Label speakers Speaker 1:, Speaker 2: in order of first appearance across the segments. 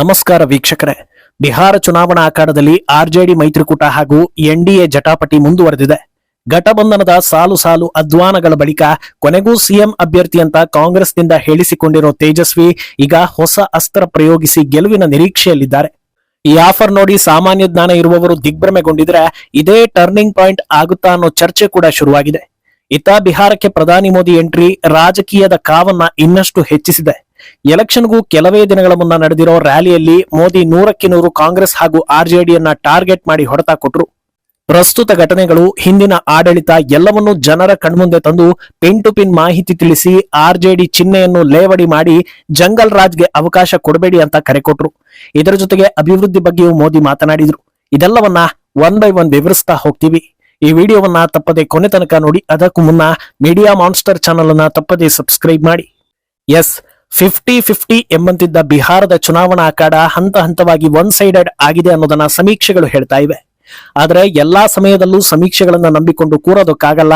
Speaker 1: ನಮಸ್ಕಾರ ವೀಕ್ಷಕರೇ. ಬಿಹಾರ ಚುನಾವಣಾ ಅಖಾಡದಲ್ಲಿ ಆರ್ಜೆಡಿ ಮೈತ್ರಿಕೂಟ ಹಾಗೂ ಎನ್ಡಿಎ ಜಟಾಪಟಿ ಮುಂದುವರೆದಿದೆ. ಘಟಬಂಧನದ ಸಾಲು ಸಾಲು ಅಧ್ವಾನಗಳ ಬಳಿಕ ಕೊನೆಗೂ ಸಿಎಂ ಅಭ್ಯರ್ಥಿ ಅಂತ ಕಾಂಗ್ರೆಸ್ನಿಂದ ಹೇಳಿಸಿಕೊಂಡಿರೋ ತೇಜಸ್ವಿ ಈಗ ಹೊಸ ಅಸ್ತ್ರ ಪ್ರಯೋಗಿಸಿ ಗೆಲುವಿನ ನಿರೀಕ್ಷೆಯಲ್ಲಿದ್ದಾರೆ. ಈ ಆಫರ್ ನೋಡಿ ಸಾಮಾನ್ಯ ಜ್ಞಾನ ಇರುವವರು ದಿಗ್ಭ್ರಮೆಗೊಂಡಿದ್ರೆ ಇದೇ ಟರ್ನಿಂಗ್ ಪಾಯಿಂಟ್ ಆಗುತ್ತಾ ಅನ್ನೋ ಚರ್ಚೆ ಕೂಡ ಶುರುವಾಗಿದೆ. ಇತ್ತ ಬಿಹಾರಕ್ಕೆ ಪ್ರಧಾನಿ ಮೋದಿ ಎಂಟ್ರಿ, ರಾಜಕೀಯದ ಕಾವನ್ನ ಇನ್ನಷ್ಟು ಹೆಚ್ಚಿಸಿದೆ. ಎಲೆಕ್ಷನ್ಗೂ ಕೆಲವೇ ದಿನಗಳ ಮುನ್ನ ನಡೆದಿರೋ ರ್ಯಾಲಿಯಲ್ಲಿ ಮೋದಿ ನೂರಕ್ಕೆ ನೂರು ಕಾಂಗ್ರೆಸ್ ಹಾಗೂ ಆರ್ಜೆಡಿಯನ್ನ ಟಾರ್ಗೆಟ್ ಮಾಡಿ ಹೊಡೆತ ಕೊಟ್ರು. ಪ್ರಸ್ತುತ ಘಟನೆಗಳು ಹಿಂದಿನ ಆಡಳಿತ ಎಲ್ಲವನ್ನೂ ಜನರ ಕಣ್ಮುಂದೆ ತಂದು ಪಿನ್ ಟು ಪಿನ್ ಮಾಹಿತಿ ತಿಳಿಸಿ ಆರ್ಜೆಡಿ ಚಿಹ್ನೆಯನ್ನು ಲೇವಡಿ ಮಾಡಿ ಜಂಗಲ್ ರಾಜ್ಗೆ ಅವಕಾಶ ಕೊಡಬೇಡಿ ಅಂತ ಕರೆ ಕೊಟ್ರು. ಇದರ ಜೊತೆಗೆ ಅಭಿವೃದ್ಧಿ ಬಗ್ಗೆಯೂ ಮೋದಿ ಮಾತನಾಡಿದ್ರು. ಇದೆಲ್ಲವನ್ನ ಒನ್ ಬೈ ಒನ್ ವಿವರಿಸ್ತಾ ಹೋಗ್ತೀವಿ. ಈ ವಿಡಿಯೋವನ್ನ ತಪ್ಪದೆ ಕೊನೆ ತನಕ ನೋಡಿ, ಅದಕ್ಕೂ ಮುನ್ನ ಮೀಡಿಯಾ ಮಾನ್ಸ್ಟರ್ ಚಾನಲ್ ಅನ್ನ ತಪ್ಪದೆ ಸಬ್ಸ್ಕ್ರೈಬ್ ಮಾಡಿ. ಎಸ್ ಫಿಫ್ಟಿ ಫಿಫ್ಟಿ ಎಂಬಂತಿದ್ದ ಬಿಹಾರದ ಚುನಾವಣಾ ಅಖಾಡ ಹಂತ ಹಂತವಾಗಿ ಒನ್ ಸೈಡೆಡ್ ಆಗಿದೆ ಅನ್ನೋದನ್ನ ಸಮೀಕ್ಷೆಗಳು ಹೇಳ್ತಾ ಇವೆ. ಆದರೆ ಎಲ್ಲಾ ಸಮಯದಲ್ಲೂ ಸಮೀಕ್ಷೆಗಳನ್ನ ನಂಬಿಕೊಂಡು ಕೂರೋದಕ್ಕಾಗಲ್ಲ,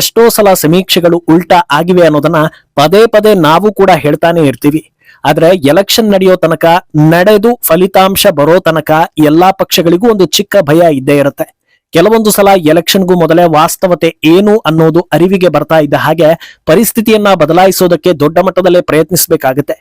Speaker 1: ಎಷ್ಟೋ ಸಲ ಸಮೀಕ್ಷೆಗಳು ಉಲ್ಟಾ ಆಗಿವೆ ಅನ್ನೋದನ್ನ ಪದೇ ಪದೇ ನಾವು ಕೂಡ ಹೇಳ್ತಾನೆ ಇರ್ತೀವಿ. ಆದ್ರೆ ಎಲೆಕ್ಷನ್ ನಡೆಯೋ ತನಕ, ನಡೆದು ಫಲಿತಾಂಶ ಬರೋ ತನಕ ಎಲ್ಲಾ ಪಕ್ಷಗಳಿಗೂ ಒಂದು ಚಿಕ್ಕ ಭಯ ಇದ್ದೇ ಇರುತ್ತೆ. ಕೆಲವೊಂದು ಸಲ ಎಲೆಕ್ಷನ್ಗೂ ಮೊದಲೇ ವಾಸ್ತವತೆ ಏನು ಅನ್ನೋದು ಅರಿವಿಗೆ ಬರ್ತಾ ಇದ್ದ ಹಾಗೆ ಪರಿಸ್ಥಿತಿಯನ್ನ ಬದಲಾಯಿಸೋದಕ್ಕೆ ದೊಡ್ಡ ಮಟ್ಟದಲ್ಲೇ ಪ್ರಯತ್ನಿಸಬೇಕಾಗುತ್ತೆ.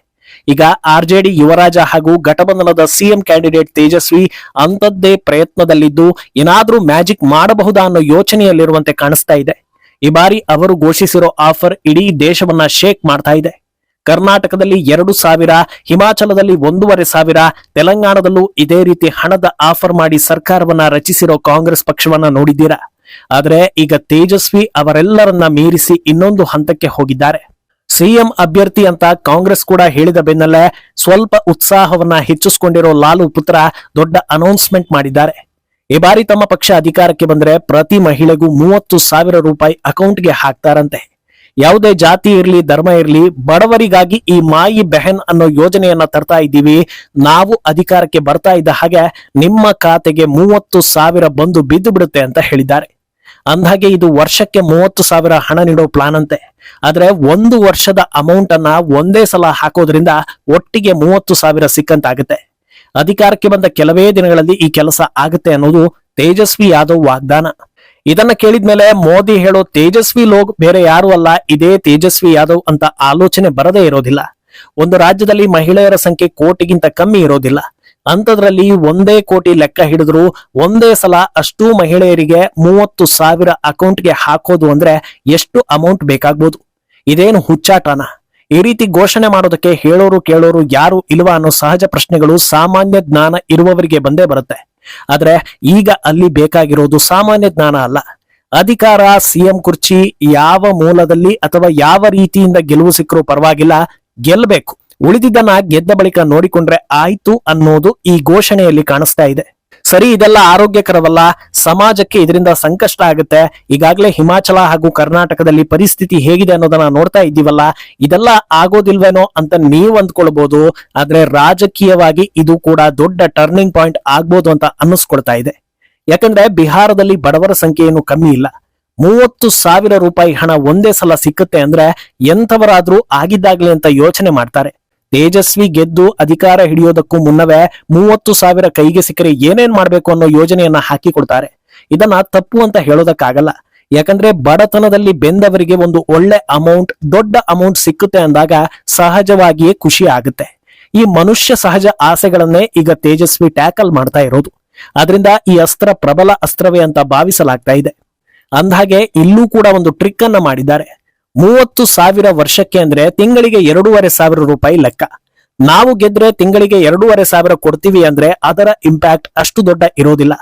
Speaker 1: ಈಗ ಆರ್ಜೆಡಿ ಯುವರಾಜ ಹಾಗೂ ಘಟಬಂಧನದ ಸಿಎಂ ಕ್ಯಾಂಡಿಡೇಟ್ ತೇಜಸ್ವಿ ಅಂತದ್ದೇ ಪ್ರಯತ್ನದಲ್ಲಿದ್ದು ಏನಾದ್ರೂ ಮ್ಯಾಜಿಕ್ ಮಾಡಬಹುದಾ ಅನ್ನೋ ಯೋಚನೆಯಲ್ಲಿರುವಂತೆ ಕಾಣಿಸ್ತಾ ಇದೆ. ಈ ಬಾರಿ ಅವರು ಘೋಷಿಸಿರೋ ಆಫರ್ ಇಡೀ ದೇಶವನ್ನ ಶೇಕ್ ಮಾಡ್ತಾ ಇದೆ. ಕರ್ನಾಟಕದಲ್ಲಿ ಎರಡು ಸಾವಿರ, ಹಿಮಾಚಲದಲ್ಲಿ ಒಂದೂವರೆ ಸಾವಿರ, ತೆಲಂಗಾಣದಲ್ಲೂ ಇದೇ ರೀತಿ ಹಣದ ಆಫರ್ ಮಾಡಿ ಸರ್ಕಾರವನ್ನ ರಚಿಸಿರೋ ಕಾಂಗ್ರೆಸ್ ಪಕ್ಷವನ್ನ ನೋಡಿದ್ದೀರಾ? ಆದರೆ ಈಗ ತೇಜಸ್ವಿ ಅವರೆಲ್ಲರನ್ನ ಮೀರಿಸಿ ಇನ್ನೊಂದು ಹಂತಕ್ಕೆ ಹೋಗಿದ್ದಾರೆ. ಸಿಎಂ ಅಭ್ಯರ್ಥಿ ಅಂತ ಕಾಂಗ್ರೆಸ್ ಕೂಡ ಹೇಳಿದ ಬೆನ್ನಲ್ಲೇ ಸ್ವಲ್ಪ ಉತ್ಸಾಹವನ್ನ ಹೆಚ್ಚಿಸಿಕೊಂಡಿರೋ ಲಾಲು ಪುತ್ರ ದೊಡ್ಡ ಅನೌನ್ಸ್ಮೆಂಟ್ ಮಾಡಿದ್ದಾರೆ. ಈ ಬಾರಿ ತಮ್ಮ ಪಕ್ಷ ಅಧಿಕಾರಕ್ಕೆ ಬಂದ್ರೆ ಪ್ರತಿ ಮಹಿಳೆಗೂ ಮೂವತ್ತು ಸಾವಿರ ರೂಪಾಯಿ ಅಕೌಂಟ್ಗೆ ಹಾಕ್ತಾರಂತೆ. ಯಾವುದೇ ಜಾತಿ ಇರಲಿ, ಧರ್ಮ ಇರಲಿ, ಬಡವರಿಗಾಗಿ ಈ ಮಾಯಿ ಬೆಹನ್ ಅನ್ನೋ ಯೋಜನೆಯನ್ನ ತರ್ತಾ ಇದ್ದೀವಿ. ನಾವು ಅಧಿಕಾರಕ್ಕೆ ಬರ್ತಾ ಇದ್ದ ಹಾಗೆ ನಿಮ್ಮ ಖಾತೆಗೆ ಮೂವತ್ತು ಸಾವಿರ ಬಂದು ಬಿದ್ದು ಬಿಡುತ್ತೆ ಅಂತ ಹೇಳಿದ್ದಾರೆ. ಅಂದ್ಹಾಗೆ ಇದು ವರ್ಷಕ್ಕೆ ಮೂವತ್ತು ಸಾವಿರ ಹಣ ನೀಡೋ ಪ್ಲಾನ್ ಅಂತೆ. ಆದ್ರೆ ಒಂದು ವರ್ಷದ ಅಮೌಂಟ್ ಅನ್ನ ಒಂದೇ ಸಲ ಹಾಕೋದ್ರಿಂದ ಒಟ್ಟಿಗೆ ಮೂವತ್ತು ಸಾವಿರ ಸಿಕ್ಕಂತಾಗುತ್ತೆ. ಅಧಿಕಾರಕ್ಕೆ ಬಂದ ಕೆಲವೇ ದಿನಗಳಲ್ಲಿ ಈ ಕೆಲಸ ಆಗುತ್ತೆ ಅನ್ನೋದು ತೇಜಸ್ವಿ ಯಾದವ್ ವಾಗ್ದಾನ. ಇದನ್ನ ಕೇಳಿದ್ಮೇಲೆ ಮೋದಿ ಹೇಳೋ ತೇಜಸ್ವಿ ಲೋಗ್ ಬೇರೆ ಯಾರು ಅಲ್ಲ, ಇದೇ ತೇಜಸ್ವಿ ಯಾದವ್ ಅಂತ ಆಲೋಚನೆ ಬರದೇ ಇರೋದಿಲ್ಲ. ಒಂದು ರಾಜ್ಯದಲ್ಲಿ ಮಹಿಳೆಯರ ಸಂಖ್ಯೆ ಕೋಟಿಗಿಂತ ಕಮ್ಮಿ ಇರೋದಿಲ್ಲ. ಅಂತದ್ರಲ್ಲಿ ಒಂದೇ ಕೋಟಿ ಲೆಕ್ಕ ಹಿಡಿದ್ರು ಒಂದೇ ಸಲ ಅಷ್ಟೂ ಮಹಿಳೆಯರಿಗೆ ಮೂವತ್ತು ಸಾವಿರ ಅಕೌಂಟ್ಗೆ ಹಾಕೋದು ಅಂದ್ರೆ ಎಷ್ಟು ಅಮೌಂಟ್ ಬೇಕಾಗ್ಬೋದು? ಇದೇನು ಹುಚ್ಚಾಟನ? ಈ ರೀತಿ ಘೋಷಣೆ ಮಾಡೋದಕ್ಕೆ ಹೇಳೋರು ಕೇಳೋರು ಯಾರು ಇಲ್ವಾ ಅನ್ನೋ ಸಹಜ ಪ್ರಶ್ನೆಗಳು ಸಾಮಾನ್ಯ ಜ್ಞಾನ ಇರುವವರಿಗೆ ಬಂದೇ ಬರುತ್ತೆ. ಆದ್ರೆ ಈಗ ಅಲ್ಲಿ ಬೇಕಾಗಿರೋದು ಸಾಮಾನ್ಯ ಜ್ಞಾನ ಅಲ್ಲ. ಅಧಿಕಾರ, ಸಿಎಂ ಕುರ್ಚಿ ಯಾವ ಮೂಲದಲ್ಲಿ ಅಥವಾ ಯಾವ ರೀತಿಯಿಂದ ಗೆಲುವು ಸಿಕ್ಕರೂ ಪರವಾಗಿಲ್ಲ ಗೆಲ್ಲಬೇಕು ಉಳಿದಿದ್ದನ್ನ ಗೆದ್ದ ಬಳಿಕ ನೋಡಿಕೊಂಡ್ರೆ ಆಯ್ತು ಅನ್ನೋದು ಈ ಘೋಷಣೆಯಲ್ಲಿ ಕಾಣಿಸ್ತಾ ಇದೆ. ಸರಿ, ಇದೆಲ್ಲ ಆರೋಗ್ಯಕರವಲ್ಲ. ಸಮಾಜಕ್ಕೆ ಇದರಿಂದ ಸಂಕಷ್ಟ ಆಗುತ್ತೆ. ಈಗಾಗಲೇ ಹಿಮಾಚಲ ಹಾಗೂ ಕರ್ನಾಟಕದಲ್ಲಿ ಪರಿಸ್ಥಿತಿ ಹೇಗಿದೆ ಅನ್ನೋದನ್ನ ನೋಡ್ತಾ ಇದ್ದೀವಲ್ಲ. ಇದೆಲ್ಲ ಆಗೋದಿಲ್ವೇನೋ ಅಂತ ನೀವು ಅಂದ್ಕೊಳ್ಬಹುದು ಆದ್ರೆ ರಾಜಕೀಯವಾಗಿ ಇದು ಕೂಡ ದೊಡ್ಡ ಟರ್ನಿಂಗ್ ಪಾಯಿಂಟ್ ಆಗ್ಬೋದು ಅಂತ ಅನ್ನಿಸ್ಕೊಳ್ತಾ ಇದೆ. ಯಾಕಂದ್ರೆ ಬಿಹಾರದಲ್ಲಿ ಬಡವರ ಸಂಖ್ಯೆ ಏನು ಕಮ್ಮಿ ಇಲ್ಲ. ಮೂವತ್ತು ಸಾವಿರ ರೂಪಾಯಿ ಹಣ ಒಂದೇ ಸಲ ಸಿಕ್ಕುತ್ತೆ ಅಂದ್ರೆ ಎಂಥವರಾದ್ರೂ ಆಗಿದ್ದಾಗಲಿ ಅಂತ ಯೋಚನೆ ಮಾಡ್ತಾರೆ. ತೇಜಸ್ವಿ ಗೆದ್ದು ಅಧಿಕಾರ ಹಿಡಿಯೋದಕ್ಕೂ ಮುನ್ನವೇ ಮೂವತ್ತು ಸಾವಿರ ಕೈಗೆ ಸಿಕ್ಕರೆ ಏನೇನ್ ಮಾಡ್ಬೇಕು ಅನ್ನೋ ಯೋಜನೆಯನ್ನ ಹಾಕಿಕೊಡ್ತಾರೆ ಇದನ್ನ ತಪ್ಪು ಅಂತ ಹೇಳೋದಕ್ಕಾಗಲ್ಲ. ಯಾಕಂದ್ರೆ ಬಡತನದಲ್ಲಿ ಬೆಂದವರಿಗೆ ಒಂದು ಒಳ್ಳೆ ಅಮೌಂಟ್ ದೊಡ್ಡ ಅಮೌಂಟ್ ಸಿಕ್ಕುತ್ತೆ ಅಂದಾಗ ಸಹಜವಾಗಿಯೇ ಖುಷಿ ಆಗುತ್ತೆ. ಈ ಮನುಷ್ಯ ಸಹಜ ಆಸೆಗಳನ್ನೇ ಈಗ ತೇಜಸ್ವಿ ಟ್ಯಾಕಲ್ ಮಾಡ್ತಾ ಇರೋದು. ಅದರಿಂದ ಈ ಅಸ್ತ್ರ ಪ್ರಬಲ ಅಸ್ತ್ರವೇ ಅಂತ ಭಾವಿಸಲಾಗ್ತಾ ಇದೆ. ಅಂದ್ಹಾಗೆ ಇಲ್ಲೂ ಕೂಡ ಒಂದು ಟ್ರಿಕ್ ಅನ್ನ ಮಾಡಿದ್ದಾರೆ. ಮೂವತ್ತು ಸಾವಿರ ವರ್ಷಕ್ಕೆ ಅಂದ್ರೆ ತಿಂಗಳಿಗೆ ಎರಡೂವರೆ ಸಾವಿರ ರೂಪಾಯಿ ಲೆಕ್ಕ. ನಾವು ಗೆದ್ರೆ ತಿಂಗಳಿಗೆ ಎರಡೂವರೆ ಸಾವಿರ ಕೊಡ್ತೀವಿ ಅಂದ್ರೆ ಅದರ ಇಂಪ್ಯಾಕ್ಟ್ ಅಷ್ಟು ದೊಡ್ಡ ಇರೋದಿಲ್ಲ.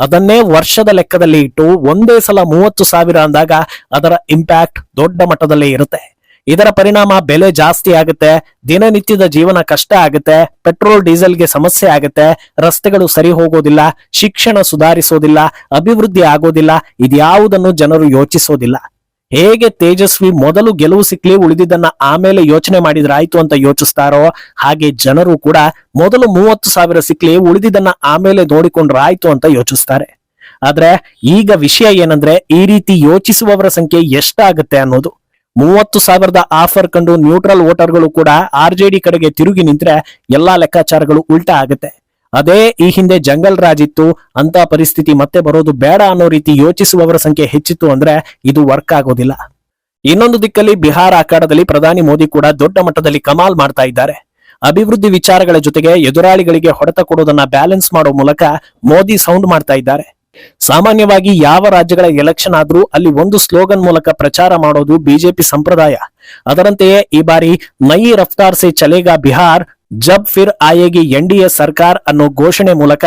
Speaker 1: ಅದನ್ನೇ ವರ್ಷದ ಲೆಕ್ಕದಲ್ಲಿ ಇಟ್ಟು ಒಂದೇ ಸಲ ಮೂವತ್ತು ಸಾವಿರ ಅಂದಾಗ ಅದರ ಇಂಪ್ಯಾಕ್ಟ್ ದೊಡ್ಡ ಮಟ್ಟದಲ್ಲಿ ಇರುತ್ತೆ. ಇದರ ಪರಿಣಾಮ ಬೆಲೆ ಜಾಸ್ತಿ ಆಗುತ್ತೆ, ದಿನನಿತ್ಯದ ಜೀವನ ಕಷ್ಟ ಆಗುತ್ತೆ, ಪೆಟ್ರೋಲ್, ಡೀಸೆಲ್ಗೆ ಸಮಸ್ಯೆ ಆಗುತ್ತೆ, ರಸ್ತೆಗಳು ಸರಿ ಹೋಗೋದಿಲ್ಲ, ಶಿಕ್ಷಣ ಸುಧಾರಿಸೋದಿಲ್ಲ, ಅಭಿವೃದ್ಧಿ ಆಗೋದಿಲ್ಲ, ಇದ್ಯಾವುದನ್ನು ಜನರು ಯೋಚಿಸೋದಿಲ್ಲ. ಹೇಗೆ ತೇಜಸ್ವಿ ಮೊದಲು ಗೆಲುವು ಸಿಕ್ಲಿ ಉಳಿದಿದ್ದನ್ನ ಆಮೇಲೆ ಯೋಚನೆ ಮಾಡಿದ್ರಾಯ್ತು ಅಂತ ಯೋಚಿಸ್ತಾರೋ ಹಾಗೆ ಜನರು ಕೂಡ ಮೊದಲು ಮೂವತ್ತು ಸಾವಿರ ಸಿಕ್ಲಿ ಉಳಿದಿದ್ದನ್ನ ಆಮೇಲೆ ನೋಡಿಕೊಂಡ್ರಾಯ್ತು ಅಂತ ಯೋಚಿಸ್ತಾರೆ. ಆದ್ರೆ ಈಗ ವಿಷಯ ಏನಂದ್ರೆ ಈ ರೀತಿ ಯೋಚಿಸುವವರ ಸಂಖ್ಯೆ ಎಷ್ಟಾಗುತ್ತೆ ಅನ್ನೋದು. ಮೂವತ್ತು ಸಾವಿರದ ಆಫರ್ ಕಂಡು ನ್ಯೂಟ್ರಲ್ ವೋಟರ್ಗಳು ಕೂಡ ಆರ್ಜೆಡಿ ಕಡೆಗೆ ತಿರುಗಿ ನಿಂತ್ರೆ ಎಲ್ಲಾ ಲೆಕ್ಕಾಚಾರಗಳು ಉಲ್ಟಾ ಆಗುತ್ತೆ. ಅದೇ ಈ ಹಿಂದೆ ಜಂಗಲ್ ರಾಜ್ ಇತ್ತು ಅಂತ ಪರಿಸ್ಥಿತಿ ಮತ್ತೆ ಬರೋದು ಬೇಡ ಅನ್ನೋ ರೀತಿ ಯೋಚಿಸುವವರ ಸಂಖ್ಯೆ ಹೆಚ್ಚಿತ್ತು ಅಂದ್ರೆ ಇದು ವರ್ಕ್ ಆಗೋದಿಲ್ಲ. ಇನ್ನೊಂದು ದಿಕ್ಕಲ್ಲಿ ಬಿಹಾರ ಅಖಾಡದಲ್ಲಿ ಪ್ರಧಾನಿ ಮೋದಿ ಕೂಡ ದೊಡ್ಡ ಮಟ್ಟದಲ್ಲಿ ಕಮಾಲ್ ಮಾಡ್ತಾ ಇದ್ದಾರೆ. ಅಭಿವೃದ್ಧಿ ವಿಚಾರಗಳ ಜೊತೆಗೆ ಎದುರಾಳಿಗಳಿಗೆ ಹೊಡೆತ ಕೊಡೋದನ್ನ ಬ್ಯಾಲೆನ್ಸ್ ಮಾಡೋ ಮೂಲಕ ಮೋದಿ ಸೌಂಡ್ ಮಾಡ್ತಾ ಇದ್ದಾರೆ. ಸಾಮಾನ್ಯವಾಗಿ ಯಾವ ರಾಜ್ಯಗಳ ಎಲೆಕ್ಷನ್ ಆದ್ರೂ ಅಲ್ಲಿ ಒಂದು ಸ್ಲೋಗನ್ ಮೂಲಕ ಪ್ರಚಾರ ಮಾಡೋದು ಬಿಜೆಪಿ ಸಂಪ್ರದಾಯ. ಅದರಂತೆಯೇ ಈ ಬಾರಿ ನಯಿ ರಫ್ತಾರ್ ಸೆ ಚಲೇಗಾ ಬಿಹಾರ್ ಜಬ್ ಫಿರ್ ಆಯೇಗಿ ಎನ್ಡಿಎ ಸರ್ಕಾರ ಅನ್ನೋ ಘೋಷಣೆ ಮೂಲಕ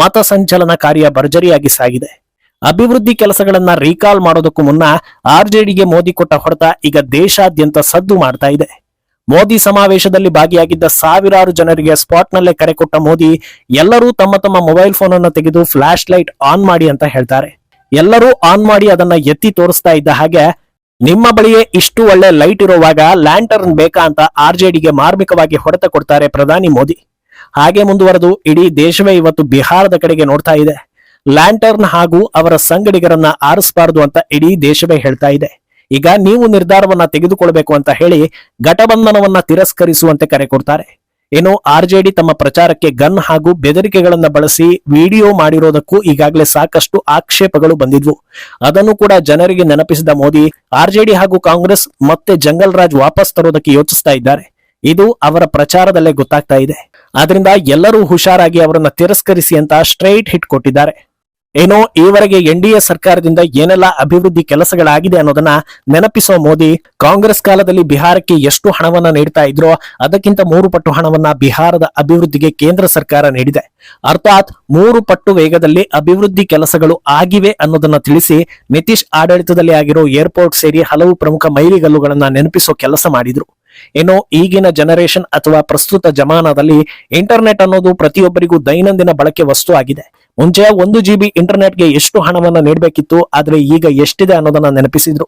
Speaker 1: ಮತ ಸಂಚಲನ ಕಾರ್ಯ ಭರ್ಜರಿಯಾಗಿ ಸಾಗಿದೆ. ಅಭಿವೃದ್ಧಿ ಕೆಲಸಗಳನ್ನ ರೀಕಾಲ್ ಮಾಡೋದಕ್ಕೂ ಮುನ್ನ ಆರ್ಜೆಡಿಗೆ ಮೋದಿ ಕೊಟ್ಟ ಹೊಡೆತ ಈಗ ದೇಶಾದ್ಯಂತ ಸದ್ದು ಮಾಡ್ತಾ ಇದೆ. ಮೋದಿ ಸಮಾವೇಶದಲ್ಲಿ ಭಾಗಿಯಾಗಿದ್ದ ಸಾವಿರಾರು ಜನರಿಗೆ ಸ್ಪಾಟ್ನಲ್ಲೇ ಕರೆ ಕೊಟ್ಟ ಮೋದಿ, ಎಲ್ಲರೂ ತಮ್ಮ ತಮ್ಮ ಮೊಬೈಲ್ ಫೋನ್ ಅನ್ನು ತೆಗೆದು ಫ್ಲಾಶ್ ಲೈಟ್ ಆನ್ ಮಾಡಿ ಅಂತ ಹೇಳ್ತಾರೆ. ಎಲ್ಲರೂ ಆನ್ ಮಾಡಿ ಅದನ್ನ ಎತ್ತಿ ತೋರಿಸ್ತಾ ಇದ್ದ ಹಾಗೆ ನಿಮ್ಮ ಬಳಿಯೇ ಇಷ್ಟು ಒಳ್ಳೆ ಲೈಟ್ ಇರುವಾಗ ಲ್ಯಾಂಟರ್ನ್ ಬೇಕಾ ಅಂತ ಆರ್ಜೆಡಿಗೆ ಮಾರ್ಮಿಕವಾಗಿ ಹೊಡೆತ ಕೊಡ್ತಾರೆ ಪ್ರಧಾನಿ ಮೋದಿ. ಹಾಗೆ ಮುಂದುವರೆದು ಇಡೀ ದೇಶವೇ ಇವತ್ತು ಬಿಹಾರದ ಕಡೆಗೆ ನೋಡ್ತಾ ಇದೆ. ಲ್ಯಾಂಟರ್ನ್ ಹಾಗೂ ಅವರ ಸಂಗಡಿಗರನ್ನ ಆರಿಸಬಾರದು ಅಂತ ಇಡೀ ದೇಶವೇ ಹೇಳ್ತಾ ಇದೆ. ಈಗ ನೀವು ನಿರ್ಧಾರವನ್ನ ತೆಗೆದುಕೊಳ್ಬೇಕು ಅಂತ ಹೇಳಿ ಘಟಬಂಧನವನ್ನ ತಿರಸ್ಕರಿಸುವಂತೆ ಕರೆ ಕೊಡ್ತಾರೆ. ಇನ್ನು ಆರ್ಜೆಡಿ ತಮ್ಮ ಪ್ರಚಾರಕ್ಕೆ ಗನ್ ಹಾಗೂ ಬೆದರಿಕೆಗಳನ್ನ ಬಳಸಿ ವಿಡಿಯೋ ಮಾಡಿರೋದಕ್ಕೂ ಈಗಾಗಲೇ ಸಾಕಷ್ಟು ಆಕ್ಷೇಪಗಳು ಬಂದಿದ್ವು. ಅದನ್ನು ಕೂಡ ಜನರಿಗೆ ನೆನಪಿಸಿದ ಮೋದಿ, ಆರ್ಜೆಡಿ ಹಾಗೂ ಕಾಂಗ್ರೆಸ್ ಮತ್ತೆ ಜಂಗಲ್ ರಾಜ್ ವಾಪಸ್ ತರೋದಕ್ಕೆ ಯೋಚಿಸ್ತಾ ಇದ್ದಾರೆ. ಇದು ಅವರ ಪ್ರಚಾರದಲ್ಲೇ ಗೊತ್ತಾಗ್ತಾ ಇದೆ. ಆದ್ರಿಂದ ಎಲ್ಲರೂ ಹುಷಾರಾಗಿ ಅವರನ್ನ ತಿರಸ್ಕರಿಸಿ ಅಂತ ಸ್ಟ್ರೈಟ್ ಹಿಟ್ ಕೊಟ್ಟಿದ್ದಾರೆ. ಏನೋ ಈವರೆಗೆ ಎನ್ಡಿಎ ಸರ್ಕಾರದಿಂದ ಏನೆಲ್ಲ ಅಭಿವೃದ್ಧಿ ಕೆಲಸಗಳಾಗಿದೆ ಅನ್ನೋದನ್ನ ನೆನಪಿಸೋ ಮೋದಿ, ಕಾಂಗ್ರೆಸ್ ಕಾಲದಲ್ಲಿ ಬಿಹಾರಕ್ಕೆ ಎಷ್ಟು ಹಣವನ್ನ ನೀಡ್ತಾ ಇದ್ರೋ ಅದಕ್ಕಿಂತ ಮೂರು ಪಟ್ಟು ಹಣವನ್ನ ಬಿಹಾರದ ಅಭಿವೃದ್ಧಿಗೆ ಕೇಂದ್ರ ಸರ್ಕಾರ ನೀಡಿದೆ. ಅರ್ಥಾತ್ ಮೂರು ಪಟ್ಟು ವೇಗದಲ್ಲಿ ಅಭಿವೃದ್ಧಿ ಕೆಲಸಗಳು ಆಗಿವೆ ಅನ್ನೋದನ್ನ ತಿಳಿಸಿ ನಿತೀಶ್ ಆಡಳಿತದಲ್ಲಿ ಆಗಿರೋ ಏರ್ಪೋರ್ಟ್ ಸೇರಿ ಹಲವು ಪ್ರಮುಖ ಮೈಲಿಗಲ್ಲುಗಳನ್ನ ನೆನಪಿಸೋ ಕೆಲಸ ಮಾಡಿದ್ರು. ಏನೋ ಈಗಿನ ಜನರೇಷನ್ ಅಥವಾ ಪ್ರಸ್ತುತ ಜಮಾನದಲ್ಲಿ ಇಂಟರ್ನೆಟ್ ಅನ್ನೋದು ಪ್ರತಿಯೊಬ್ಬರಿಗೂ ದೈನಂದಿನ ಬಳಕೆ ವಸ್ತು ಆಗಿದೆ. ಮುಂಚೆ ಒಂದು ಜಿ ಬಿ ಇಂಟರ್ನೆಟ್ಗೆ ಎಷ್ಟು ಹಣವನ್ನ ನೀಡಬೇಕಿತ್ತು, ಆದ್ರೆ ಈಗ ಎಷ್ಟಿದೆ ಅನ್ನೋದನ್ನ ನೆನಪಿಸಿದ್ರು.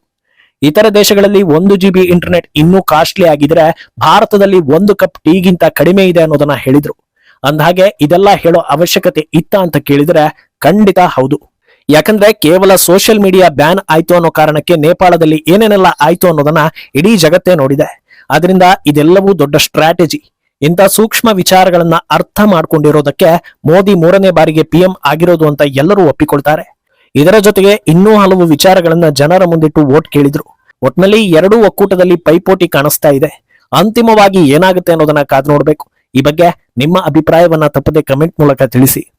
Speaker 1: ಇತರ ದೇಶಗಳಲ್ಲಿ ಒಂದು ಜಿ ಬಿ ಇಂಟರ್ನೆಟ್ ಇನ್ನೂ ಕಾಸ್ಟ್ಲಿ ಆಗಿದ್ರೆ ಭಾರತದಲ್ಲಿ ಒಂದು ಕಪ್ ಟೀಗಿಂತ ಕಡಿಮೆ ಇದೆ ಅನ್ನೋದನ್ನ ಹೇಳಿದ್ರು. ಅಂದಹಾಗೆ ಇದೆಲ್ಲ ಹೇಳೋ ಅವಶ್ಯಕತೆ ಇತ್ತ ಅಂತ ಕೇಳಿದ್ರೆ ಖಂಡಿತ ಹೌದು. ಯಾಕಂದ್ರೆ ಕೇವಲ ಸೋಷಿಯಲ್ ಮೀಡಿಯಾ ಬ್ಯಾನ್ ಆಯ್ತು ಅನ್ನೋ ಕಾರಣಕ್ಕೆ ನೇಪಾಳದಲ್ಲಿ ಏನೇನೆಲ್ಲ ಆಯ್ತು ಅನ್ನೋದನ್ನ ಇಡೀ ಜಗತ್ತೇ ನೋಡಿದೆ. ಆದ್ರಿಂದ ಇದೆಲ್ಲವೂ ದೊಡ್ಡ ಸ್ಟ್ರಾಟಜಿ ಇಂಥ ಸೂಕ್ಷ್ಮ ವಿಚಾರಗಳನ್ನ ಅರ್ಥ ಮಾಡ್ಕೊಂಡಿರೋದಕ್ಕೆ ಮೋದಿ ಮೂರನೇ ಬಾರಿಗೆ ಪಿಎಂ ಆಗಿರೋದು ಅಂತ ಎಲ್ಲರೂ ಒಪ್ಪಿಕೊಳ್ತಾರೆ. ಇದರ ಜೊತೆಗೆ ಇನ್ನೂ ಹಲವು ವಿಚಾರಗಳನ್ನ ಜನರ ಮುಂದಿಟ್ಟು ವೋಟ್ ಕೇಳಿದ್ರು. ಒಟ್ನಲ್ಲಿ ಎರಡೂ ಒಕ್ಕೂಟದಲ್ಲಿ ಪೈಪೋಟಿ ಕಾಣಿಸ್ತಾ ಇದೆ. ಅಂತಿಮವಾಗಿ ಏನಾಗುತ್ತೆ ಅನ್ನೋದನ್ನ ಕಾದು ನೋಡ್ಬೇಕು. ಈ ಬಗ್ಗೆ ನಿಮ್ಮ ಅಭಿಪ್ರಾಯವನ್ನ ತಪ್ಪದೆ ಕಮೆಂಟ್ ಮೂಲಕ ತಿಳಿಸಿ.